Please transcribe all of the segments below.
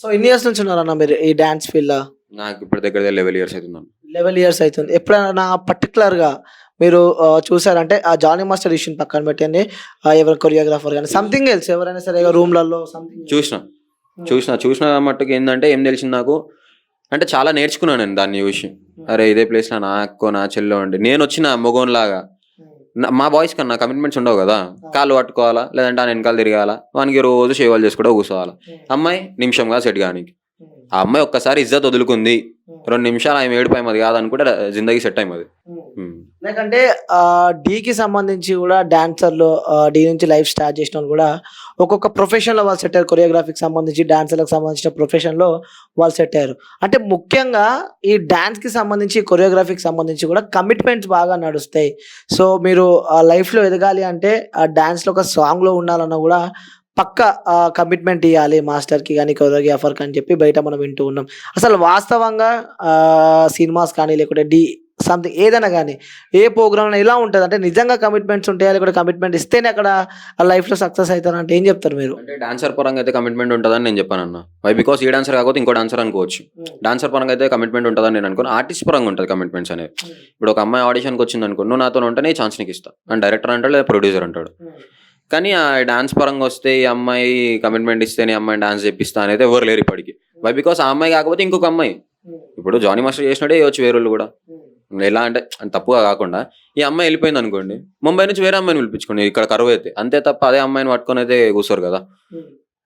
So ఎన్ని years నుంచి ఉన్నారన్న మీరు ఈ డాన్స్ ఫీల్డ్లో? నాకు ఇప్పుడు దగ్గర లెవెల్ ఇయర్స్ అవుతుందండి లెవెల్ ఇయర్స్ అవుతుంది ఎప్పుడైనా పర్టికులర్గా మీరు ఆ, చూసారంటే ఆ జానీ మాస్టర్ ఇష్యూని పక్కన పెట్టండి. ఆ, ఎవరు కొరియోగ్రాఫర్ కానీ సంథింగ్ ఎల్స్ ఎవరైనా సరే రూమ్లలో సంథింగ్ చూసిన. చూసిన చూసిన మట్టుకు ఏంటంటే ఏం తెలిసింది నాకు? అంటే చాలా నేర్చుకున్నాను నేను దాన్ని చూసి. అరే ఇదే ప్లేస్లో నా అక్కో నా చెల్లో ఉండి నేను వచ్చిన మొగోన్లాగా. మా బాయ్స్ కన్నా కమిట్మెంట్స్ ఉండవు కదా. కాళ్ళు పట్టుకోవాలా లేదంటే ఆ వెనకాల తిరగాల? వానికి రోజు సేవలు చేసుకుంటూ కూర్చోవాలా? అమ్మాయి నిమిషంగా సెట్ కానికి. ఆ అమ్మాయి ఒక్కసారి ఇజ్జత్ వదులుకుంది. రెండు నిమిషాలు ఆమె ఏడుపు అది కాదనుకుంటే జిందగీ సెట్ అయ్యింది లేకంటే డీకి సంబంధించి కూడా డాన్సర్లు డీ నుంచి లైఫ్ స్టార్ట్ చేసిన వాళ్ళు కూడా ఒక్కొక్క ప్రొఫెషన్లో వాళ్ళు సెట్ అయ్యారు. కొరియోగ్రాఫీకి సంబంధించి డాన్సర్లకు సంబంధించిన ప్రొఫెషన్లో వాళ్ళు సెట్ అయ్యారు. అంటే ముఖ్యంగా ఈ డాన్స్కి సంబంధించి కొరియోగ్రఫీకి సంబంధించి కూడా కమిట్మెంట్స్ బాగా నడుస్తాయి. సో మీరు లైఫ్లో ఎదగాలి అంటే ఆ డాన్స్లో ఒక సాంగ్లో ఉండాలన్నా కూడా పక్క కమిట్మెంట్ ఇవ్వాలి మాస్టర్కి కానీ కొరియోగ్రాఫర్కి అని చెప్పి బయట మనం వింటూ ఉన్నాం. అసలు వాస్తవంగా సినిమాస్ కానీ లేకుంటే డీ సంథింగ్ ఏదైనా కానీ ఏ ప్రోగ్రామ్ ఎలా ఉంటుంది? అంటే నిజంగా కమిట్మెంట్స్ ఉంటాయా? లేకుంటే కమిట్మెంట్ ఇస్తేనే అక్కడ లైఫ్లో సక్సెస్ అవుతారు? అంటే ఏం చెప్తారు మీరు? అంటే డాన్సర్ పరంగా అయితే కమిట్మెంట్ ఉంటుందని నేను చెప్పాను అన్న వై బికాస్ ఈ డాన్సర్ కాకపోతే ఇంకో డాన్సర్ అనుకోవచ్చు. డాన్సర్ పరంగా అయితే కమిట్మెంట్ ఉంటుందని నేను అనుకున్నాను ఆర్టిస్ట్ పరంగా ఉంటుంది కమిట్మెంట్స్ అనేవి. ఇప్పుడు ఒక అమ్మాయి ఆడిషన్కి వచ్చింది అనుకో నువ్వు నాతో ఉంటేనే ఈ ఛాన్స్ నీకు ఇస్తా. అండ్ డైరెక్టర్ అంటాడు లేదా ప్రొడ్యూసర్ అంటాడు. కానీ ఆ డాన్స్ పరంగా వస్తే ఈ అమ్మాయి కమిట్మెంట్ ఇస్తేనే ఈ అమ్మాయి డాన్స్ చేపిస్తా అనేది ఎవరు లేరు ఇప్పటికి. వై బికాస్ ఆ అమ్మాయి కాకపోతే ఇంకొక అమ్మాయి. ఇప్పుడు జానీ మాస్టర్ చేసినట్టే చేయొచ్చు వేరే వాళ్ళు కూడా ఎలా అంటే తప్పుగా కాకుండా ఈ అమ్మాయి వెళ్ళిపోయింది అనుకోండి ముంబై నుంచి వేరే అమ్మాయిని పిలిపించుకోండి ఇక్కడ కరువు అయితే. అంతే తప్ప అదే అమ్మాయిని పట్టుకొని అయితే కూర్చోరు కదా.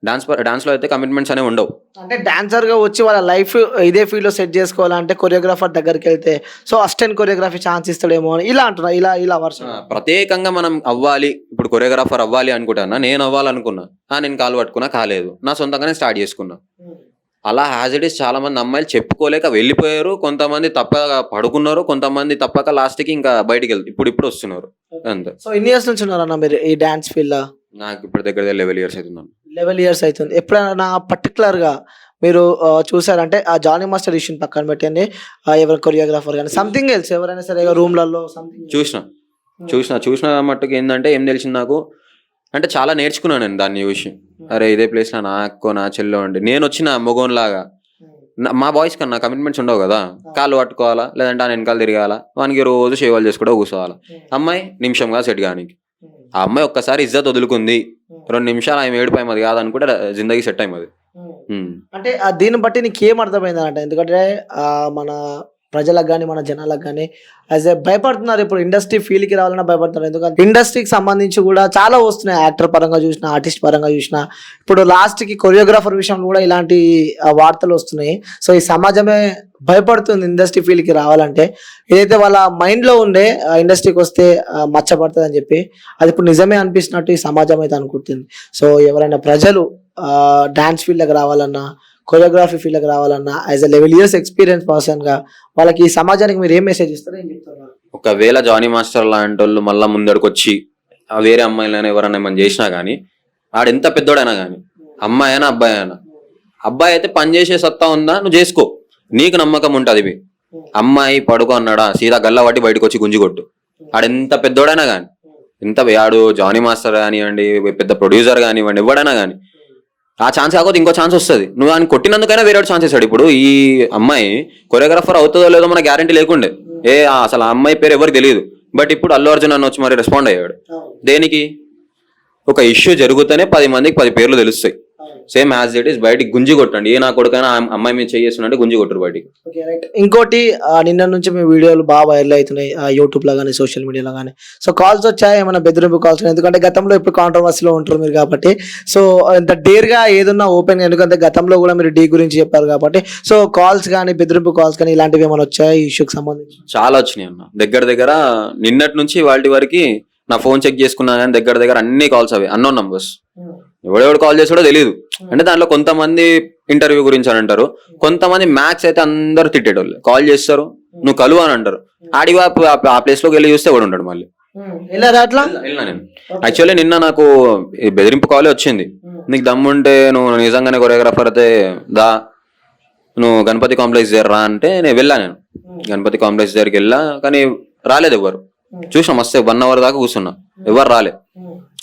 డాన్స్ డాన్స్లో అయితే కమిట్మెంట్స్ అనేవి ఉండవు. అంటే డాన్సర్గా వచ్చి వాళ్ళ లైఫ్ ఇదే ఫీల్డ్లో సెట్ చేసుకోవాలంటే కొరియోగ్రాఫర్ దగ్గరికి వెళ్తే సో అసిస్టెంట్ కొరియోగ్రఫీ ఛాన్స్ ఇస్తాడేమో అని ఇలా అంటున్నా ఇలా ఇలా వర్షం ప్రత్యేకంగా మనం అవ్వాలి ఇప్పుడు కొరియోగ్రాఫర్ అవ్వాలి అనుకుంటానా నేను అవ్వాలనుకున్నా నేను కాలు పట్టుకున్నా కాలేదు. నా సొంతంగానే స్టార్ట్ చేసుకున్నా. అలా యాజ్ ఇట్ ఈస్ చాలా మంది అమ్మాయిలు చెప్పుకోలేక వెళ్ళిపోయారు. కొంతమంది తప్పక పడుకున్నారు. కొంతమంది తప్పక లాస్ట్కి ఇంకా బయటికి వెళ్తారు ఇప్పుడు ఇప్పుడు వస్తున్నారు. అంతే. సో ఎన్ని ఇయర్స్ నుంచి ఉన్నారన్న మీరు ఈ డాన్స్ ఫీల్డ్లో? నాకు ఇప్పుడు దగ్గర లెవెల్ ఇయర్స్ అవుతుందండి లెవెల్ ఇయర్స్ అవుతుంది. ఎప్పుడైనా పర్టికులర్గా మీరు చూసారంటే ఆ జానీ మాస్టర్ ఇష్యూని పక్కన పెట్టండి. ఆ, ఎవరు కొరియోగ్రాఫర్ కానీ సంథింగ్ ఎల్స్ ఎవరైనా సరే రూమ్లలో సంథింగ్ చూసిన. చూసిన చూసిన మట్టుకు ఏంటంటే ఏం తెలిసింది నాకు? అంటే చాలా నేర్చుకున్నాను నేను దాన్ని చూసి. అరే ఇదే ప్లేస్లో నా అక్కో నా చెల్లో ఉండి. నేను వచ్చిన మొగోన్లాగా నా- మా బాయ్స్ కన్నా కమిట్మెంట్స్ ఉండవు కదా. కాళ్ళు పట్టుకోవాలా లేదంటే ఆ వెనకాల తిరగాల? వానికి రోజు సేవలు చేసుకుంటూ కూర్చోవాలా? అమ్మాయి నిమిషంగా సెట్ కానికి. ఆ అమ్మాయి ఒక్కసారి ఇజ్జత్ వదులుకుంది. రెండు నిమిషాలు ఆమె ఏడుపు అది కాదనుకుంటే జిందగీ సెట్ అయ్యింది ఉమ్. అంటే దీన్ని బట్టి నీకు ఏం అర్థమైంది అంటే ఎందుకంటే మన ప్రజలకు కానీ మన జనాలకు కానీ యాజ్ ఏ భయపడుతున్నారు. ఇప్పుడు ఇండస్ట్రీ ఫీల్డ్కి రావాలన్నా భయపడుతున్నారు. ఎందుకంటే ఇండస్ట్రీకి సంబంధించి కూడా చాలా వస్తున్నాయి. యాక్టర్ పరంగా చూసిన ఆర్టిస్ట్ పరంగా చూసిన. ఇప్పుడు లాస్ట్కి కొరియోగ్రాఫర్ విషయంలో కూడా ఇలాంటి వార్తలు వస్తున్నాయి. సో ఈ సమాజమే భయపడుతుంది ఇండస్ట్రీ ఫీల్డ్కి రావాలంటే. ఏదైతే వాళ్ళ మైండ్లో ఉండే ఇండస్ట్రీకి వస్తే మచ్చపడుతుంది అని చెప్పి అది ఇప్పుడు నిజమే అనిపిస్తున్నట్టు ఈ సమాజం అయితే అనుకుంటుంది. సో ఎవరైనా ప్రజలు డ్యాన్స్ ఫీల్డ్కి రావాలన్నా కొరియోగ్రఫీ ఫీల్డ్కి రావాలన్నా as a eleven years experience పర్సన్గా వాళ్ళకి ఈ సమాజానికి మీరు ఏం మెసేజ్ ఇస్తారు? ఏం చెప్తారు ఒకవేళ జానీ మాస్టర్ లాంటి వాళ్ళు మళ్ళీ ముందడికి వచ్చి వేరే అమ్మాయిలైనా ఎవరైనా ఏమైనా చేసినా కానీ ఆడు ఎంత పెద్దోడైనా కానీ అమ్మాయి అయినా అబ్బాయి అయినా అబ్బాయి అయితే పని చేసే సత్తా ఉందా? నువ్వు చేసుకో. నీకు నమ్మకం ఉంటుంది ఇవి అమ్మాయి పడుకో అన్నాడా సీదా గల్ల పట్టి బయటకు వచ్చి గుంజి కొట్టు. ఆడు ఎంత పెద్దోడైనా కానీ ఎంత ఆడు జానీ మాస్టర్ కానివ్వండి పెద్ద ప్రొడ్యూసర్ కానివ్వండి ఎవడైనా కానీ ఆ ఛాన్స్ కాకపోతే ఇంకో ఛాన్స్ వస్తుంది. నువ్వు ఆయన కొట్టినందుకైనా వేరే ఛాన్స్ ఇస్తాడు ఇప్పుడు ఈ అమ్మాయి కొరియోగ్రాఫర్ అవుతుందో లేదో మన గ్యారంటీ లేకుండే. ఏ అసలు ఆ అమ్మాయి పేరు ఎవరికి తెలియదు. బట్ ఇప్పుడు అల్లు అర్జున్ అన్న వచ్చి మరి రెస్పాండ్ అయ్యాడు. దేనికి? ఒక ఇష్యూ జరుగుతూనే పది మందికి పది పేర్లు తెలుస్తాయి. సేమ్ యాజ్ ఇట్ ఈస్ బయటికి గుంజి కొట్టండి. ఏ నా కొడుకైనా అమ్మాయి మీద చేస్తున్నట్టు గుంజి కొట్టరు బయటికి. ఓకే రైట్ ఇంకోటి ఆ, నిన్న నుంచి మీ వీడియోలు బాగా వైరల్ అవుతున్నాయి యూట్యూబ్లో కానీ సోషల్ మీడియాలో కానీ సో కాల్స్ వచ్చాయి? ఏమైనా బెదిరింపు కాల్స్ ఎందుకంటే గతంలో ఇప్పుడు కాంట్రవర్సీలో ఉంటారు మీరు కాబట్టి. సో ఇంత డేర్గా ఏదన్నా ఓపెన్ ఎందుకంటే గతంలో కూడా మీరు డీ గురించి చెప్పారు కాబట్టి. సో కాల్స్ కానీ బెదిరింపు కాల్స్ కానీ ఇలాంటివి ఏమైనా వచ్చాయి? ఈ ఇష్యూకి సంబంధించి? చాలా వచ్చినాయి అన్న. దగ్గర దగ్గర నిన్నటి నుంచి వాటి వరకు నా ఫోన్ చెక్ చేసుకున్నా కానీ దగ్గర దగ్గర అన్ని కాల్స్ అవి అన్నోన్ నంబర్స్ ఎవడెవడు కాల్ చేసాడో తెలియదు అంటే దాంట్లో కొంతమంది ఇంటర్వ్యూ గురించి అని అంటారు. కొంతమంది మ్యాథ్స్ అయితే అందరూ తిట్టేటోళ్ళు. కాల్ చేస్తారు. నువ్వు కలువు అని అంటారు. ఆడి ఆ ప్లేస్లోకి వెళ్ళి చూస్తే ఎవడు ఉంటాడు మళ్ళీ? అట్లా? నేను. యాక్చువల్లీ నిన్న నాకు బెదిరింపు కాలే వచ్చింది. నీకు దమ్ముంటే నువ్వు నిజంగానే కొరియోగ్రాఫర్ అయితే దా. నువ్వు గణపతి కాంప్లెక్స్ దగ్గర రా అంటే నేను వెళ్ళా నేను. గణపతి కాంప్లెక్స్ దగ్గరికి వెళ్ళా కానీ రాలేదు ఎవరు. చూసాం మస్తే వన్ అవర్ దాకా కూర్చున్నా. ఎవరు రాలే.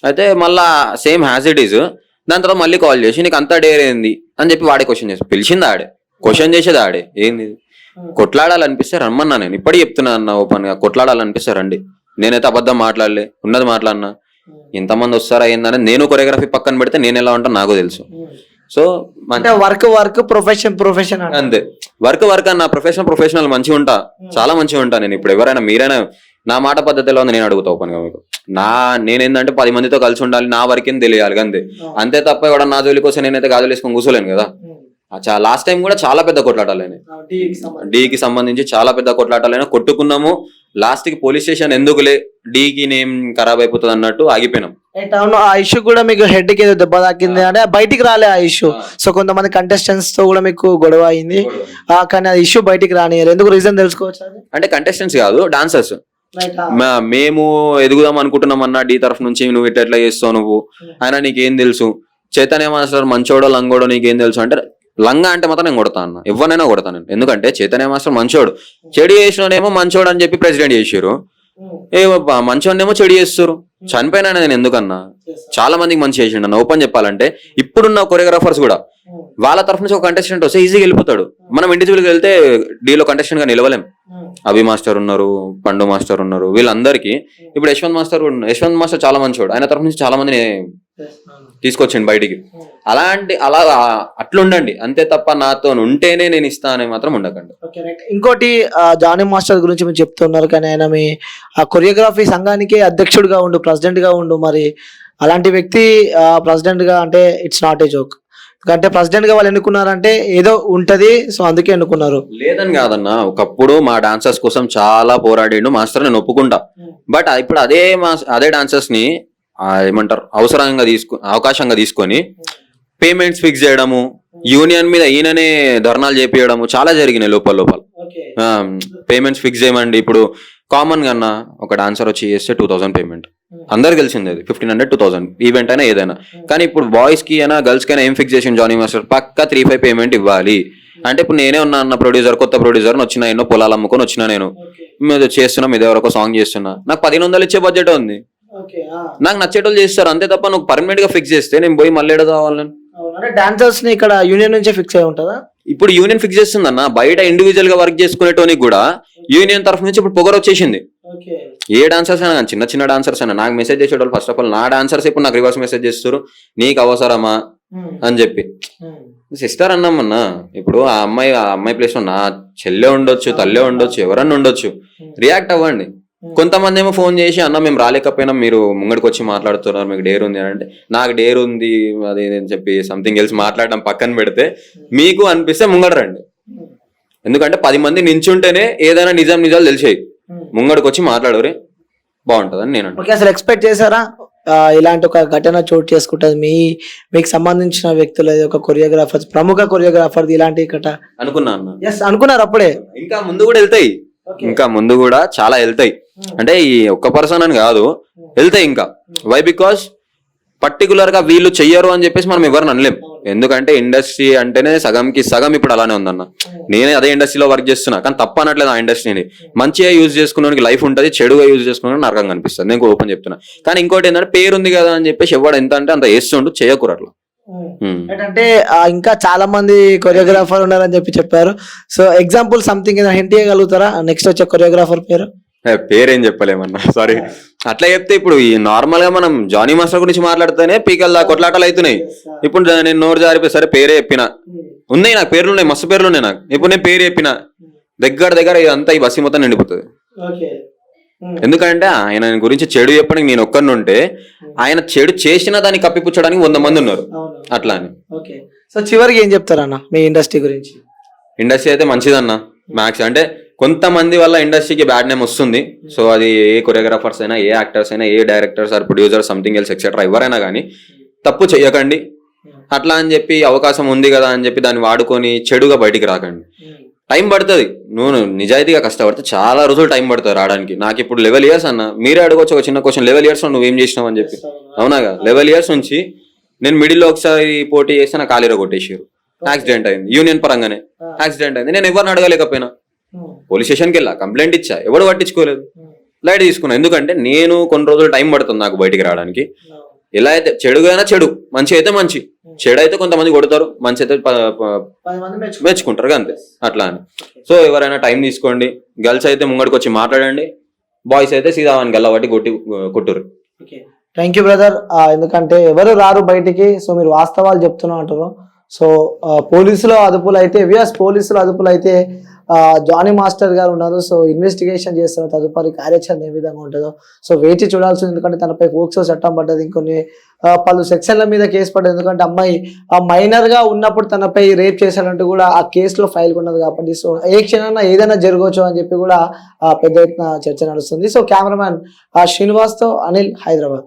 అయితే మళ్ళా సేమ్ హ్యాజ్ ఇట్ ఈస్ దాని తర్వాత మళ్ళీ కాల్ చేసి నీకు అంతా డేర్ ఏంది? అని చెప్పి వాడే క్వశ్చన్ చేసి పిలిచింది ఆడే క్వశ్చన్ చేసేది ఆడే ఏంది? ఇది? కొట్లాడాలనిపిస్తే రమ్మన్నా నేను. ఇప్పటికి చెప్తున్నా అన్న ఓపెన్గా కొట్లాడాలనిపిస్తే రండి. నేనైతే అబద్ధం మాట్లాడలే. ఉన్నది మాట్లాడినా. ఇంతమంది వస్తారా ఏందని నేను కొరియోగ్రఫీ పక్కన పెడితే నేను ఎలా ఉంటాను నాకు తెలుసు. సో అంటే వర్క్ వర్క్ ప్రొఫెషన్ ప్రొఫెషన్ అంతే. వర్క్ వర్క్ అన్న ప్రొఫెషనల్ ప్రొఫెషనల్ మంచిగా ఉంటా. చాలా మంచిగా ఉంటా నేను ఇప్పుడు. ఎవరైనా మీరైనా నా మాట పద్ధతిలో ఉంది నేను అడుగుతా ఓపెన్గా మీకు. నా నేనేందంటే పది మందితో కలిసి ఉండాలి నా వరకేం తెలియాలి అంతే. అంతే తప్ప ఎవడన్నా నా జోలికి వస్తే నేనైతే గాజులు వేసుకొని కూర్చోలేను కదా. లాస్ట్ టైం కూడా చాలా పెద్ద కొట్లాటాలని డీకి సంబంధించి. చాలా పెద్ద కొట్లాటాలైనా కొట్టుకున్నాము. లాస్ట్కి పోలీస్ స్టేషన్ ఎందుకులే? డీకి నేమ్ ఖరాబ్ అయిపోతుంది అన్నట్టు ఆగిపోయినాం. అవును ఆ ఇష్యూ కూడా మీకు హెడ్కి ఏదో దెబ్బ తాకింది అంటే బయటికి రాలే ఆ ఇష్యూ సో కొంతమంది కంటెస్టెంట్స్తో కూడా మీకు గొడవ అయింది. కానీ ఆ ఇష్యూ బయటికి రానియరు ఎందుకు రీజన్ తెలుసుకోవచ్చు అంటే కంటెస్టెంట్స్ కాదు డాన్సర్స్ మేము ఎదుగుదాం అనుకుంటున్నాం అన్న డీ తరఫు నుంచి నువ్వు ఇట్లా ఎట్లా చేస్తావు నువ్వు. ఆయన నీకేం తెలుసు? చైతన్య మాస్టర్ మంచోడో లంగోడో నీకేం తెలుసు? అంటే లంగా అంటే మాత్రం నేను కొడతా అన్న. ఎవరినైనా కొడతాను నేను. ఎందుకంటే చైతన్య మాస్టర్ మంచోడు. చెడు చేసినోడేమో మంచోడు అని చెప్పి ప్రెసిడెంట్ చేసారు ఏ మంచోడేమో చెడు చేస్తారు చనిపోయినా నేను ఎందుకన్నా? చాలా మందికి మంచి చేసిండు అన్న. ఓపెన్ చెప్పాలంటే ఇప్పుడున్న కొరియోగ్రాఫర్స్ కూడా. వాళ్ళ తరఫు నుంచి ఒక కంటెస్టెంట్ వస్తే ఈజీగా వెళ్ళిపోతాడు మనం ఇండివిజువల్గా వెళ్తే డీలో కంటెస్టెంట్గా నిలవలేం. అభి మాస్టర్ ఉన్నారు పండు మాస్టర్ ఉన్నారు వీళ్ళందరికీ. ఇప్పుడు యశ్వంత్ మాస్టర్. యశ్వంత్ మాస్టర్ చాలా మంచివాడు ఆయన తరఫు నుంచి చాలా మందిని తీసుకొచ్చిండు బయటికి. అలాంటి అలా అట్లుండండి. అంతే తప్ప నాతో ఉంటేనే నేను ఇస్తా అని మాత్రం ఉండకండి. ఇంకోటి జానీ మాస్టర్ గురించి మీరు చెప్తున్నారు కానీ ఆయన మీ ఆ కొరియోగ్రఫీ సంఘానికి అధ్యక్షుడిగా ఉండు ప్రెసిడెంట్గా ఉండు మరి. అలాంటి వ్యక్తి ప్రెసిడెంట్గా అంటే ఇట్స్ నాట్ ఏ జోక్. ఎందుకంటే ప్రెసిడెంట్గా వాళ్ళు ఎన్నుకున్నారంటే ఏదో ఉంటది సో అందుకే ఎన్నుకున్నారు. లేదని కాదన్న ఒకప్పుడు మా డాన్సర్స్ కోసం చాలా పోరాడిండు మాస్టర్ నేను ఒప్పుకుంటా. బట్ ఇప్పుడు అదే మాస్ అదే డాన్సర్స్ని ఏమంటారు అవసరంగా తీసుకు అవకాశంగా తీసుకొని పేమెంట్స్ ఫిక్స్ చేయడము యూనియన్ మీద ఈయననే ధర్నాలు చేపియడము చాలా జరిగినాయి లోపల లోపల. పేమెంట్స్ ఫిక్స్ చేయమండి. ఇప్పుడు కామన్గా అన్న ఒక డాన్సర్ వచ్చి చేస్తే టూ థౌసండ్ పేమెంట్ అందరికి తెలిసింది అది fifteen hundred two thousand event అయినా ఏదైనా. కానీ ఇప్పుడు బాయ్స్కి అయినా గర్ల్స్కి అయినా ఏం ఫిక్స్ చేసింది జానీ మాస్టర్ పక్కా త్రీ ఫైవ్ పేమెంట్ ఇవ్వాలి. అంటే ఇప్పుడు నేనే ఉన్నా అన్న ప్రొడ్యూసర్ కొత్త ప్రొడ్యూసర్ వచ్చిన ఎన్నో పొలాలు అమ్ముకొని వచ్చిన నేను. మీద చేస్తున్నా మీద ఎవరొక సాంగ్ చేస్తున్నా. నాకు పదిహేను వందలు ఇచ్చే బడ్జెట్ ఉంది. నాకు నచ్చేటోళ్ళు చేస్తారు. అంతే తప్ప నువ్వు పర్మనెంట్గా ఫిక్స్ చేస్తే నేను పోయి మళ్ళీ ఏడ కావాలి అంటే డాన్సర్స్ని ఇక్కడ యూనియన్ నుంచే ఫిక్స్ అయి ఉంటుందా? ఇప్పుడు యూనియన్ ఫిక్స్ చేస్తుంది అన్న బయట ఇండివిజువల్గా వర్క్ చేసుకునేటోనికి కూడా యూనియన్ తరఫు నుంచి ఇప్పుడు పొగరు వచ్చేసింది. ఏ డాన్సర్స్ అయినా చిన్న చిన్న డాన్సర్స్ అయినా నాకు మెసేజ్ చేసేటోళ్ళు ఫస్ట్ ఆఫ్ ఆల్ నా డాన్సర్స్ ఇప్పుడు నాకు రివర్స్ మెసేజ్ చేస్తారు. నీకు అవసరమా? అని చెప్పి. సిస్టర్ అన్నామన్నా ఇప్పుడు ఆ అమ్మాయి ఆ అమ్మాయి ప్లేస్లో నా చెల్లె ఉండొచ్చు తల్లే ఉండొచ్చు ఎవరన్నా ఉండొచ్చు. రియాక్ట్ అవ్వండి. కొంతమంది ఏమో ఫోన్ చేసి అన్న మేము రాలేకపోయినా మీరు ముంగడికి వచ్చి మాట్లాడుతున్నారు మీకు డేర్ ఉంది అని అంటే నాకు డేర్ ఉంది అది అని చెప్పి సంథింగ్ ఎల్స్ మాట్లాడడం పక్కన పెడితే మీకు అనిపిస్తే ముంగడ రండి ఎందుకంటే పది మంది నించుంటేనే ఏదైనా నిజం నిజాలు తెలిసాయి. ముంగడికి వచ్చి మాట్లాడరు బాగుంటుందని నేను అసలు ఎక్స్పెక్ట్ చేశారా? ఇలాంటి ఒక ఘటన చోటు చేసుకుంటుంది మీ మీకు సంబంధించిన వ్యక్తులు ఒక కొరియోగ్రాఫర్ ప్రముఖ కొరియోగ్రాఫర్ ఇలాంటి ఘట అనుకున్నా అన్న. ఎస్ అనుకున్నారు అప్పుడే. ఇంకా ముందు కూడా వెళ్తాయి. ఇంకా ముందు కూడా చాలా వెళ్తాయి. అంటే ఈ ఒక్క పర్సన్ అని కాదు. వెళ్తాయి ఇంకా. వై బికాస్ పర్టికులర్గా వీళ్ళు చెయ్యరు అని చెప్పేసి మనం ఎవరిని అనలేం. ఎందుకంటే ఇండస్ట్రీ అంటేనే సగంకి సగం ఇప్పుడు అలానే ఉందన్న. నేనే అదే ఇండస్ట్రీలో వర్క్ చేస్తున్నా కానీ తప్ప అనట్లేదు ఆ ఇండస్ట్రీని మంచిగా యూజ్ చేసుకునే లైఫ్ ఉంటుంది చెడుగా యూజ్ చేసుకునే నరకంగా అనిపిస్తుంది. నేను ఓపెన్ చెప్తున్నా. కానీ ఇంకోటి ఏంటంటే పేరు ఉంది కదా అని చెప్పేసి ఎవడు ఎంత అంటే అంత వేస్తుండు చేయకూడదు అట్లా. ఇంకా చాలా మంది కొరియోగ్రాఫర్ ఉన్నారని చెప్పి చెప్పారు. సో ఎగ్జాంపుల్ సంథింగ్ ఏదైనా హింట్ చేయగలుగుతారా నెక్స్ట్ వచ్చే కొరియోగ్రాఫర్ పేరు? పేరేం చెప్పలేమన్నా. సారీ అట్లా చెప్తే ఇప్పుడు ఈ నార్మల్గా మనం జానీ మాస్టర్ గురించి మాట్లాడితేనే పీకల్ కొట్లాటలు అవుతున్నాయి. ఇప్పుడు నేను నోరు జారిపోయి సరే పేరే చెప్పిన. ఉన్నాయి నాకు పేర్లు ఉన్నాయి మస్తు పేర్లు ఉన్నాయి నాకు. ఇప్పుడు నేను పేరు చెప్పిన. దగ్గర దగ్గర ఇదంతా ఈ బస్సు మొత్తం నిండిపోతుంది. ఎందుకంటే ఆయన గురించి చెడు చెప్పడానికి నేను ఒక్కరిని ఉంటే ఆయన చెడు చేసిన దాన్ని కప్పిపుచ్చడానికి వంద మంది ఉన్నారు. అట్లా అని. సో చివరికి ఏం చెప్తారన్న మీ ఇండస్ట్రీ గురించి? ఇండస్ట్రీ అయితే మంచిదన్న మ్యాక్స్ అంటే కొంతమంది వల్ల ఇండస్ట్రీకి బ్యాడ్ నేమ్ వస్తుంది. సో అది ఏ కొరియోగ్రాఫర్స్ అయినా ఏ యాక్టర్స్ అయినా ఏ directors or producer something else etcetera ఎవరైనా కానీ తప్పు చేయకండి అట్లా అని చెప్పి అవకాశం ఉంది కదా అని చెప్పి దాన్ని వాడుకొని చెడుగా బయటికి రాకండి. టైం పడుతుంది. నువ్వు నిజాయితీగా కష్టపడితే చాలా రోజులు టైం పడుతుంది రావడానికి. నాకు ఇప్పుడు లెవెల్ ఇయర్స్ అన్న మీరే అడగొచ్చు ఒక చిన్న క్వశ్చన్. లెవెల్ ఇయర్స్ నువ్వు ఏం చేసినావు అని చెప్పి. అవునాగా లెవెల్ ఇయర్స్ నుంచి నేను మిడిల్లో ఒకసారి పోటీ చేస్తే నా కాలీలో కొట్టేసారు యాక్సిడెంట్ అయింది. యూనియన్ పరంగానే. యాక్సిడెంట్ అయింది. నేను ఎవరిని అడగలేకపోయినా. పోలీస్ స్టేషన్కి వెళ్ళా కంప్లైంట్ ఇచ్చా ఎవడు పట్టించుకోలేదు. లైట్ తీసుకున్నా ఎందుకంటే నేను కొన్ని రోజులు టైం పడుతుంది నాకు బయటికి రావడానికి. ఎలా అయితే చెడుగా అయినా చెడు మంచి అయితే మంచి. చెడు అయితే కొంతమంది కొడతారు మంచి అయితే మెచ్చుకుంటారు. అంతే. అట్లా అని. సో ఎవరైనా టైం తీసుకోండి గర్ల్స్ అయితే ముంగడికి వచ్చి మాట్లాడండి బాయ్స్ అయితే సీదా అని గల్లబట్టి కొట్టి కొట్టురు థ్యాంక్ యూ బ్రదర్ ఎందుకంటే ఎవరు రారు బయటికి సో మీరు వాస్తవాలు చెప్తున్నా అంటారు. సో పోలీసుల అదుపులు అయితే విఎస్ పోలీసుల అదుపులు అయితే జానీ మాస్టర్ గారు ఉన్నారు. సో ఇన్వెస్టిగేషన్ చేస్తున్న తదుపరి కార్యాచరణ ఏ విధంగా ఉంటుందో. సో వేచి చూడాల్సింది ఎందుకంటే తనపై పోక్సో చట్టం పడ్డది. ఇంకొన్ని పలు సెక్షన్ల మీద కేసు పడ్డది. ఎందుకంటే అమ్మాయి ఆ మైనర్గా ఉన్నప్పుడు తనపై రేప్ చేశారంటూ కూడా ఆ కేసులో ఫైల్ ఉన్నది కాబట్టి. సో ఏ క్షణాన ఏదైనా జరగవచ్చు అని చెప్పి కూడా పెద్ద ఎత్తున చర్చ నడుస్తుంది. సో కెమెరామ్యాన్ శ్రీనివాస్తో అనిల్ హైదరాబాద్.